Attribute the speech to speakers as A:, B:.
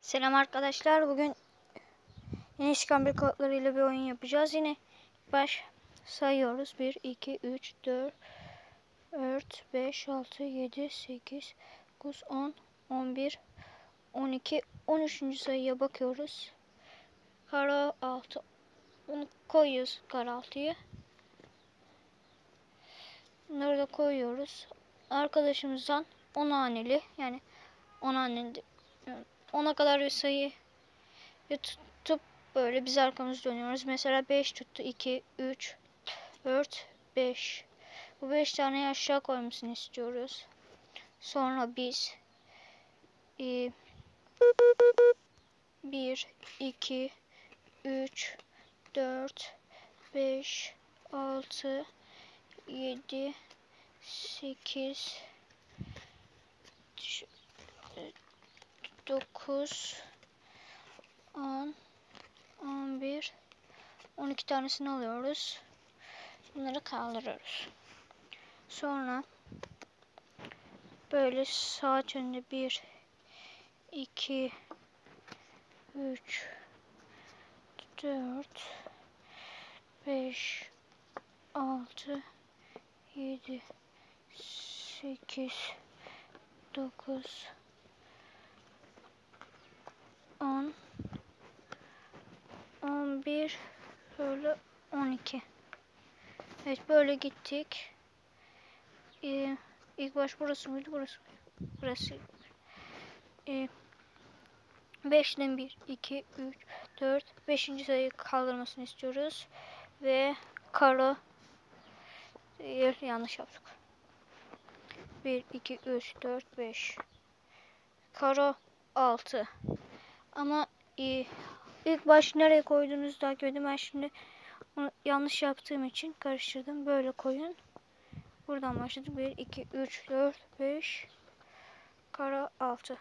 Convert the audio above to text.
A: Selam arkadaşlar. Bugün yeni çıkan bir kodlarıyla bir oyun yapacağız. Yine baş sayıyoruz. 1, 2, 3, 4, 4, 5, 6, 7, 8, 9, 10, 11, 12, 13. sayıya bakıyoruz. Kara 6. Bunu koyuyoruz kara 6'yı. Bunları da koyuyoruz. Arkadaşımızdan 10 haneli yani 10 haneli ona kadar bir sayı tutup böyle biz arkamızı dönüyoruz. Mesela 5 tuttu. 2, 3, 4, 5. Bu 5 tane aşağı koymasını istiyoruz. Sonra biz 1, 2, 3, 4, 5, 6, 7, 8, 9 10 11 12 tanesini alıyoruz. Bunları kaldırıyoruz. Sonra böyle saat önünde 1 2 3 4 5 6 7 8 9 10 11 böyle 12 Evet böyle gittik. Ee, ilk baş burası mıydı burası mıydı? Burası ee, 5'den 1 2 3 4 5. sayıyı kaldırmasını istiyoruz. Ve karo yer yanlış yaptık. 1 2 3 4 5 karo 6 ama e, ilk baş nereye koyduğunuzu takip edin. Ben şimdi yanlış yaptığım için karıştırdım. Böyle koyun. Buradan başladık. 1, 2, 3, 4, 5, kara 6.